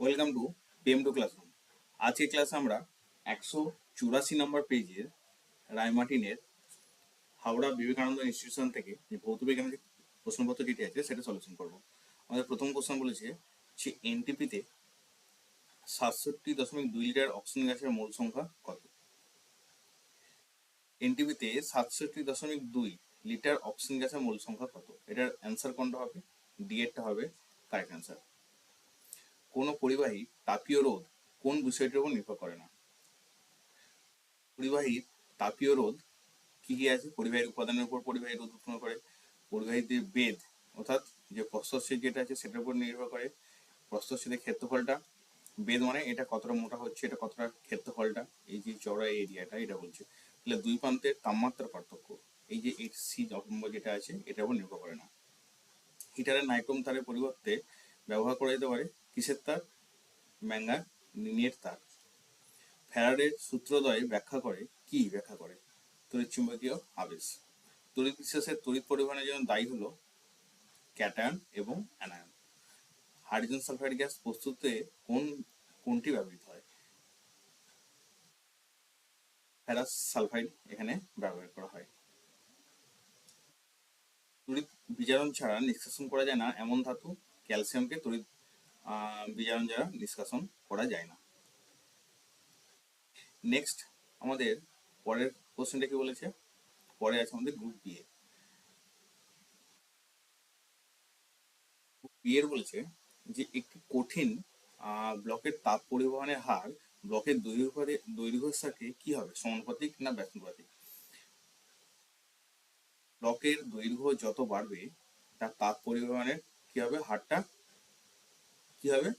Welcome to PM two classroom আজকে ক্লাসে আমরা একশো চুরাশি নম্বর পেজের রায়মার্টিনের হাওড়া বিবেকানন্দ ইনস্টিটিউশন থেকে যে ভৌত বিজ্ঞানের যে প্রশ্নপত্র যেটি আছে সেটা সলিউশন করব। আমাদের প্রথম কোশ্চেন বলেছে যে এনটিপিতে সাতষট্টি দশমিক দুই লিটার অক্সিজেন গ্যাসের মোল সংখ্যা কত? এনটিপিতে সাতষট্টি দশমিক দুই লিটার অক্সিজেন গ্যাসের মোল সংখ্যা কত? এটার অ্যান্সার কোনটা হবে? ডি এরটা হবে কারেক্ট অ্যান্সার কোনো পরিবাহী তাপীয় রোধ কোন বিষয়টির উপর নির্ভর করে না। পরিবাহীর তাপীয় রোধ কি কি আছে? পরিবাহীর উপাদানের উপর পরিবাহী রোধ উৎপন্ন করে। পরিবাহীদের বেদ অর্থাৎ যে প্রস্তচ্ছেদ যেটা আছে সেটার উপর নির্ভর করে প্রস্তচ্ছেদের ক্ষেত্রফলটা। বেদ মানে এটা কতটা মোটা হচ্ছে, এটা কতটা ক্ষেত্রফলটা, এই যে চওড়া এরিয়াটা এটা বলছে। তাহলে দুই প্রান্তের তাপমাত্রা পার্থক্য, এই যে এইচ সি নম্বর যেটা আছে এটার উপর নির্ভর করে না। হিটারের নাইক্রোম তারের পরিবর্তে ব্যবহার করা যেতে পারে কিসের তার? ম্যাঙ্গানিনের তার। ফ্যারাডের সূত্রদ্বয় ব্যাখ্যা করে কি ব্যাখ্যা করে? তড়িৎ চুম্বকীয় আবেশ। তড়িৎ বিশ্বাসের তড়িৎ পরিবহনের জন্য দায়ী হলো ক্যাটায়ন এবং অ্যানায়ন। হাইড্রোজেন সালফাইড গ্যাস প্রস্তুতে কোন, কোনটি ব্যবহৃত হয়? ফেরাস সালফাইড এখানে ব্যবহার করা হয়। তড়িৎ বিজারণ ছাড়া নিষ্কাশন করা যায় না। এমন ধাতু ক্যালসিয়ামকে তড়িৎ বিজারণ ছাড়া নিষ্কাশন করা যায় না। নেক্সট আমাদের পরের কোশ্চেনটা কি বলেছে? পরে আছে আমাদের গ্রুপ বি এ এর বলেছে যে একটি কঠিন ব্লকের তাপ পরিবহনের হার ব্লকের দৈর্ঘ্য দৈর্ঘ্যের সাথে কি হবে? সমানুপাতিক না ব্যস্তানুপাতিক ব্লকের দৈর্ঘ্য যত বাড়বে, তার তাপ পরিবহনের কি হবে? হারটা কি হবে?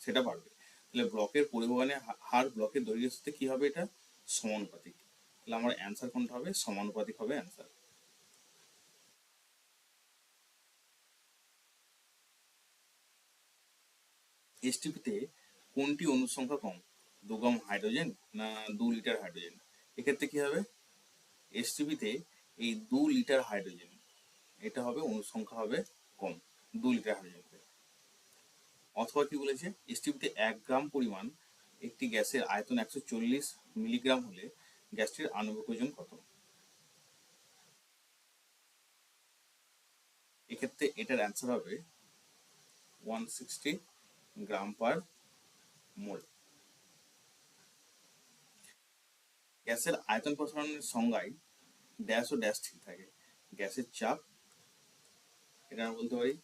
সেটা বাড়বে। তাহলে ব্লকের পরিবহনে হার ব্লকের দৈর্ঘ্যের সাথে কি হবে এটা? সমানুপাতিক। তাহলে আমার অ্যান্সার কোনটা হবে? সমানুপাতিক হবে অ্যান্সার এসটিপিতে কোনটি অনুসংখ্যা কম? দু গ্রাম হাইড্রোজেন না দু লিটার হাইড্রোজেন? এক্ষেত্রে কি হবে? এসটিপিতে এই দু লিটার হাইড্রোজেন, এটা হবে অনুসংখ্যা হবে কম। দু লিটার হাইড্রোজেন। অথবা কি বলেছে এসটিপিতে এক গ্রাম পরিমাণ একটি গ্যাসের আয়তন একশো চল্লিশ মিলিগ্রাম হলে গ্যাসটির আণবিক ওজন কত? এক্ষেত্রে এটার অ্যান্সার হবে one sixty gram per mole গ্যাসের আয়তন প্রসারণের সংজ্ঞায় ড্যাশ ও ড্যাশ ঠিক থাকে। গ্যাসের চাপ এটা বলতে পারি,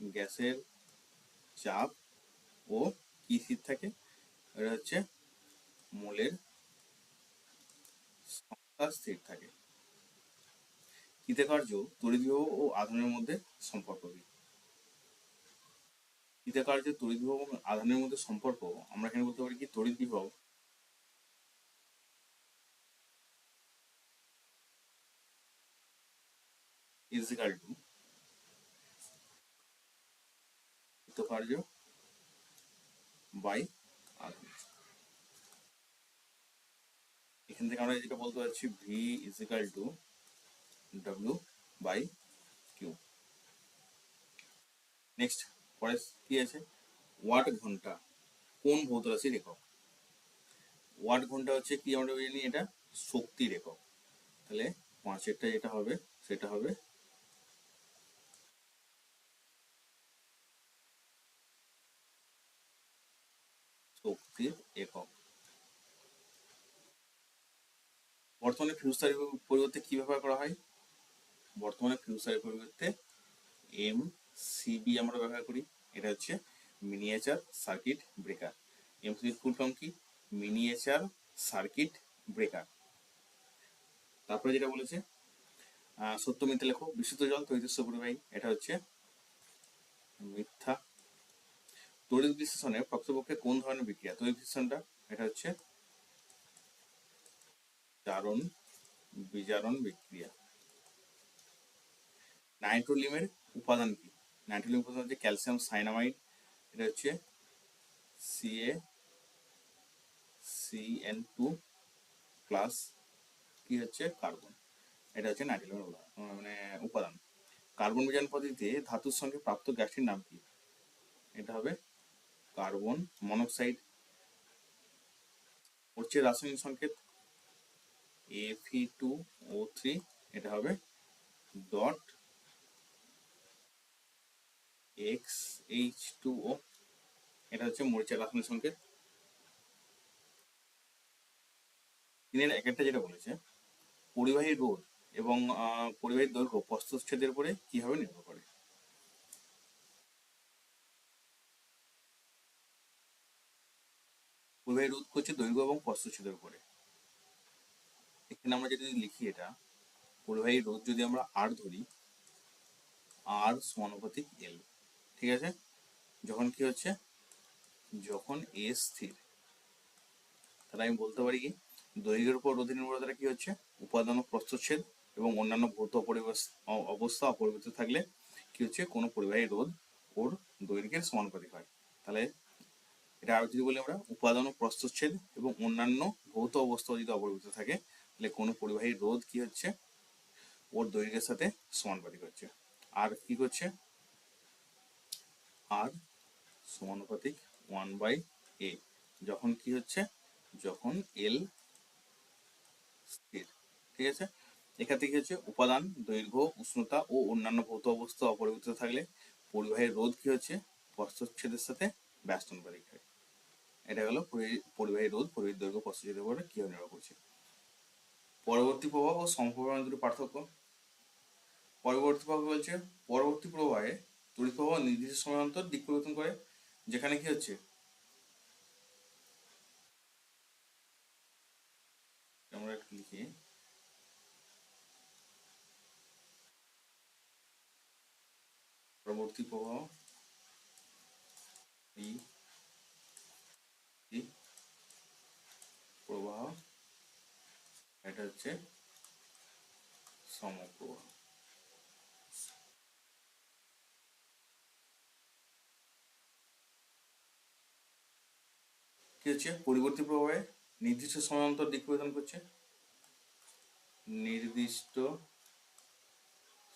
গ্যাসের চাপ ও কি স্থির থাকে? এটা হচ্ছে মোলের সংখ্যা স্থির থাকে। তড়িৎবিভব ও আধানের মধ্যে সম্পর্ক। কি কৃতকার্য তড়িৎবিভব এবং আধানের মধ্যে সম্পর্ক, আমরা এখানে বলতে পারি কি তড়িৎ বিভব is equal to কৃতকার্য বাই এখান থেকে আমরা যেটা বলতে পারছি V two by Q next পরে কি আছে? ওয়াট ঘণ্টা। কোন ভৌত রাশির একক ওয়াট ঘণ্টা হচ্ছে কি? আমরা এটা? শক্তির একক তাহলে পাঁচেরটা যেটা হবে, সেটা হবে শক্তির একক বর্তমানে ফিউজারের পরিবর্তে কি ব্যবহার করা হয়? বর্তমানে ফিউজারের পরিবর্তে এম সিবি আমরা ব্যবহার করি। এটা হচ্ছে মিনিয়েচার সার্কিট ব্রেকার এম সিবির ফুল ফর্ম কি? মিনিয়েচার সার্কিট ব্রেকার তারপরে যেটা বলেছে সত্য মিথ্যা লেখো, বিশুদ্ধ জল তৈজস্ব পরিবাহী। এটা হচ্ছে মিথ্যা তড়িৎ বিশ্লেষণে প্রকৃতপক্ষে কোন ধরনের বিক্রিয়া? তড়িৎ বিশ্লেষণটা এটা হচ্ছে জারণ বিজারণ বিক্রিয়া। নাইট্রোলিমের উপাদান কি? নাইট্রোলিম উপাদান হচ্ছে ক্যালসিয়াম সাইনামাইড, এটা হচ্ছে সিএ সিএন টু প্লাস কি হচ্ছে? কার্বন। এটা হচ্ছে নাইট্রোলিমের মানে উপাদান। কার্বন বিজারণ পদ্ধতিতে ধাতুর সঙ্গে প্রাপ্ত গ্যাসটির নাম কি? এটা হবে কার্বন মনোক্সাইড হচ্ছে রাসায়নিক সংকেত। এফি টু ও থ্রি এটা হবে dot X H two O এটা হচ্ছে মরিচের রাসায়নিক সংকেত। তিনের এক একটা যেটা বলেছে, পরিবাহী রোধ এবং পরিবাহী দৈর্ঘ্য প্রস্থচ্ছেদের উপরে কীভাবে নির্ভর করে? পরিবাহী রোধ করছে দৈর্ঘ্য এবং প্রস্থচ্ছেদের উপরে। এখানে আমরা যদি লিখি এটা পরিবাহী রোধ যদি আমরা আর ধরি আর সমানুপাতিক এল ঠিক আছে? যখন কি হচ্ছে? যখন এ স্থির, তাহলে আমি বলতে পারি কি, দৈর্ঘ্যের উপর রোধের নির্ভরতাটা কি হচ্ছে? উপাদান ও প্রস্থচ্ছেদ এবং অন্যান্য ভৌত পরিবেশ অবস্থা অপরিবর্তিত থাকলে কি হচ্ছে? কোনো পরিবাহী রোধ ওর দৈর্ঘ্যের সমানুপাতিক হয়। তাহলে এটা আরও যদি বলি আমরা উপাদান ও প্রস্থচ্ছেদ এবং অন্যান্য ভৌত অবস্থা যদি অপরিবর্তিত থাকে, তাহলে কোনো পরিবাহী রোধ কি হচ্ছে? ওর দৈর্ঘ্যের সাথে সমানুপাতিক হচ্ছে। আর কি করছে? আর সমানুপাতিক ওয়ান বাই এ যখন কি হচ্ছে? যখন এল স্থির। ঠিক আছে? এখান থেকে হচ্ছে উপাদান, দৈর্ঘ্য, উষ্ণতা ও অন্যান্য ভৌত অবস্থা অপরিবর্তিত থাকলে পরিবাহীর রোধ কি হচ্ছে? প্রস্থচ্ছেদের সাথে ব্যস্তানুপাতিক হয়। এটা পরি- পরিবাহী রোধ, পরিবাহী দৈর্ঘ্য প্রস্থচ্ছেদের উপরে কীভাবে নির্ভর করছে। পরবর্তী প্রবাহ ও সমপ্রবাহের দুটো পার্থক্য। পরবর্তী প্রবাহ বলছে, পরবর্তী প্রবাহে তড়িৎ প্রবাহ নির্দিষ্ট সময় অন্তর দিক পরিবর্তন করে, যেখানে কি হচ্ছে? আমরা একটু লিখি। পরবর্তী প্রবাহ এই এই প্রবাহ এটা হচ্ছে হচ্ছে? পরিবর্তী প্রবাহে নির্দিষ্ট সময় অন্তর দিক পরিবর্তন করছে। নির্দিষ্ট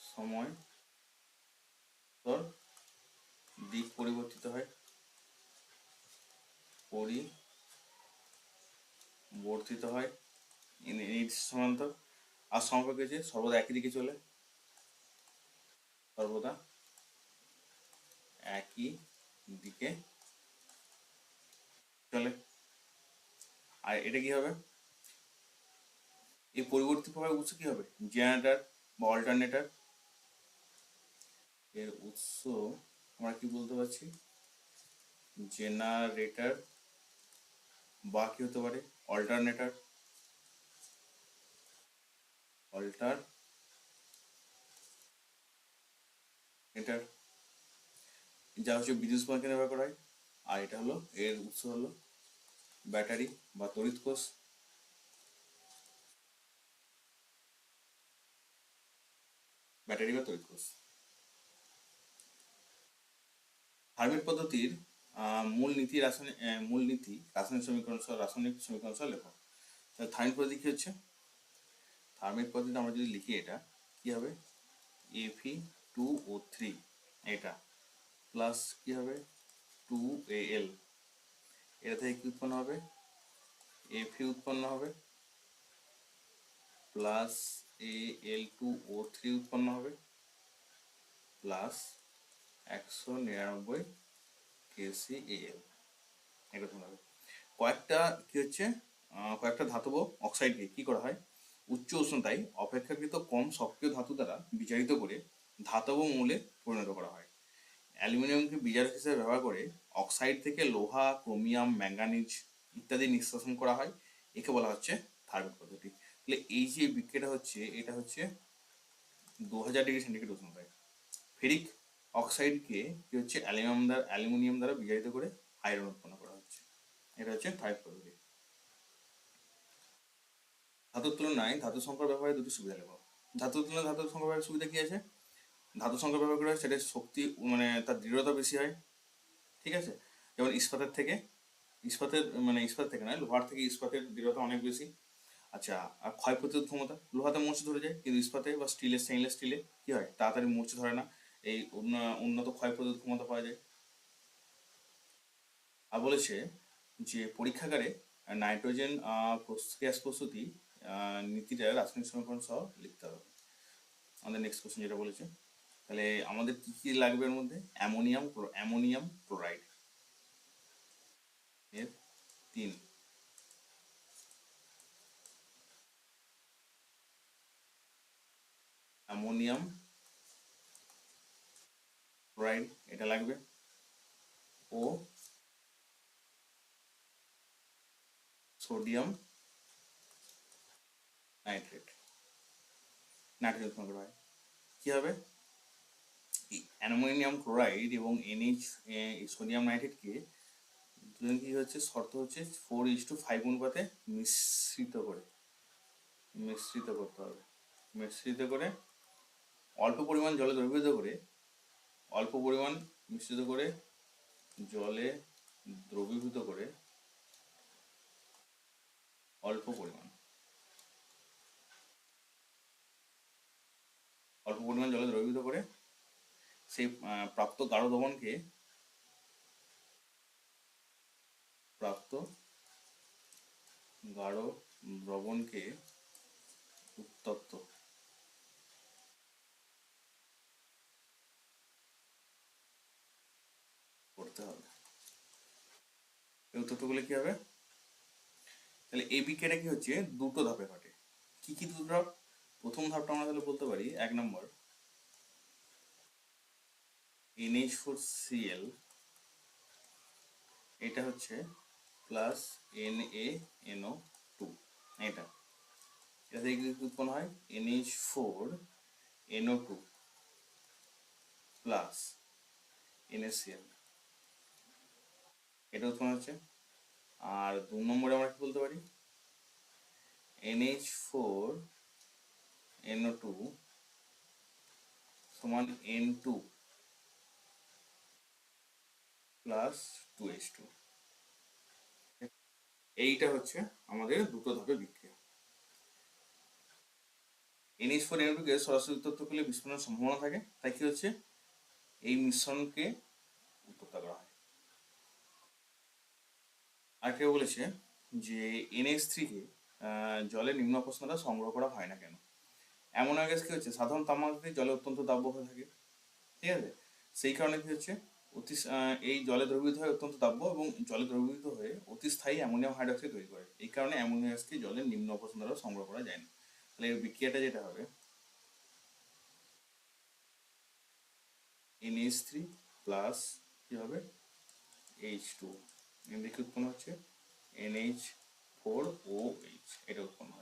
সময় দিক পরিবর্তিত হয়। পরিবর্তিত হয়। নির্দিষ্ট সময় অন্তর আর সমপেক্ষ হচ্ছে সর্বদা একই দিকে চলে। সর্বদা একই দিকে চলে। আর এটা কি হবে? এই পরিবর্তিত প্রবাহের উৎস কি হবে? জেনারেটর বা অল্টারনেটর। এর উৎস আমরা কি বলতে পারছি? জেনারেটর বা কি হতে পারে? অল্টারনেটর। অল্টার এটার যা হচ্ছে বিদ্যুৎ উৎপাদনকে ব্যবহার করা হয়। আর এটা হলো এর উৎস হলো ব্যাটারি বা তড়িৎ কোষ। ব্যাটারি বা তড়িৎ কোষ। হার্মিট পদ্ধতির মূল নীতি রাসায়নিক মূল নীতি রাসায়নিক সমীকরণ সহ রাসায়নিক সমীকরণ সহ লেখো। থার্মিট পদ্ধতি কি হচ্ছে থার্মিট পদ্ধতি আমরা যদি লিখি এটা, কি হবে? F E two O three এটা। প্লাস কি হবে? টু এ এল এটা থেকে কি উৎপন্ন হবে? এফি উৎপন্ন হবে। Plus A L two O three উৎপন্ন হবে। প্লাস একশো নিরানব্বই কেসি এল এরকম হবে। কয়েকটা কি হচ্ছে? কয়েকটা ধাতব অক্সাইডকে কি করা হয়? উচ্চ উষ্ণতায় অপেক্ষাকৃত কম সক্রিয় ধাতু দ্বারা বিচারিত করে ধাতব মৌলে পরিণত করা হয়। অ্যালুমিনিয়ামকে বিজারক হিসেবে ব্যবহার করে অক্সাইড থেকে লোহা, ক্রোমিয়াম, ম্যাঙ্গানিজ ইত্যাদি নিষ্কাশন করা হয়। একে বলা হচ্ছে থার্মিক পদ্ধতি। তাহলে এই যে বিক্রিয়াটা হচ্ছে, এটা হচ্ছে দু হাজার ডিগ্রি সেন্টিগ্রেড উষ্ণতায়। ফেরিক অক্সাইডকে কি হচ্ছে? অ্যালুমিনিয়াম দ্বারা অ্যালুমিনিয়াম দ্বারা বিজারিত করে আয়রন উৎপন্ন করা হচ্ছে। এটা হচ্ছে থার্মিক পদ্ধতি। ধাতুর তুলনায় ধাতু সংকর ব্যবহারে দুটি সুবিধা লেখো ধাতুর তুলনায় ধাতুর সংকর ব্যবহারের সুবিধা কি আছে? ধাতু সংকর ব্যবহার করে সেটা শক্তি মানে তার দৃঢ়তা বেশি হয়, ঠিক আছে? যেমন ইস্পাতের থেকে, ইস্পাতের মানে ইস্পাত থেকে নয়, লোহার থেকে ইস্পাতের দৃঢ়তা অনেক বেশি। আচ্ছা আর ক্ষয় প্রতিরোধ ক্ষমতা, লোহাতে মরচে ধরে যায়, কিন্তু ইস্পাতে বা স্টিলে স্টেইনলেস স্টিলে কি হয়? তাড়াতাড়ি মরচে ধরে না, এই উন্নত ক্ষয় প্রতিরোধ ক্ষমতা পাওয়া যায়। আর বলেছে যে পরীক্ষাগারে নাইট্রোজেন গ্যাস প্রস্তুতি নীতিটা রাসায়নিক সমীকরণ সহ লিখতে হবে। আমাদের নেক্সট কোশ্চেন যেটা বলেছে, তাহলে আমাদের কি কি লাগবে এর মধ্যে? Ammonium ammonium chloride. এর তিন। অ্যামোনিয়াম ক্লোরাইড, এটা লাগবে। ও, সোডিয়াম নাইট্রেট। নাইট্রোজেন সংগ্রহ হয়। কি হবে? অ্যালুমিনিয়াম ক্লোরাইড এবং এনএইচ সোডিয়াম নাইট্রেটকে দুজন কি হচ্ছে? শর্ত হচ্ছে ফোর ইস টু ফাইভ অনুপাতে মিশ্রিত করে। মিশ্রিত করতে হবে। মিশ্রিত করে অল্প পরিমাণ জলে দ্রবীভূত করে, অল্প পরিমাণ মিশ্রিত করে জলে দ্রবীভূত করে, অল্প পরিমাণ অল্প পরিমাণ জলে দ্রবীভূত করে সেই প্রাপ্ত গাঢ় দ্রবণকে প্রাপ্ত গাঢ় দ্রবণকে উত্তপ্ত। করতে হবে। এই উত্তপ্ত করলে কি হবে? তাহলে এই বিক্রিয়াটা কি হচ্ছে? দুটো ধাপে ঘটে। কি কি দুটো ধাপ? প্রথম ধাপটা আমরা তাহলে বলতে পারি এক নম্বর এনএইচ ফোর সিএল এটা হচ্ছে plus N A NO two এটা। এটা থেকে উৎপন্ন হয়? NH four NO two plus NaCl এটা উৎপন্ন হচ্ছে। আর দু নম্বরে আমরা কি বলতে পারি? এনএইচ ফোর এনও টু সমান N two plus two H two এইটা হচ্ছে আমাদের দুটো ধাপে বিক্রিয়া। এনএইচ ফোর এনও টুকে সরাসরি উত্তপ্ত করলে বিস্ফোরণের সম্ভাবনা থাকে, তাই কি হচ্ছে? এই মিশ্রণকে উত্তপ্ত করা হয়। আর কেউ বলেছে যে এনএস থ্রিকে জলে নিম্ন অবস্থানটা সংগ্রহ করা হয় না কেন? এমন গ্যাস কি হচ্ছে? সাধারণ তাপমাত্রাতে জলে অত্যন্ত দাব্য হয়ে থাকে। ঠিক আছে? সেই কারণে কি হচ্ছে? অতি এই জলে দ্রবীভূত হয়ে অত্যন্ত দাব্য এবং জলে দ্রবীভূত হয়ে অতি স্থায়ী অ্যামোনিয়াম হাইড্রক্সাইড তৈরি করে। এই কারণে অ্যামোনিয়া গ্যাসকে জলের নিম্ন অবস্থান দ্বারা সংগ্রহ করা যায় না। তাহলে এই বিক্রিয়াটা যেটা হবে? এনএইচ থ্রি প্লাস কি হবে? এইচ টু এদিকে উৎপন্ন হচ্ছে। এনএইচ ফোর ও এইচ এটা উৎপন্ন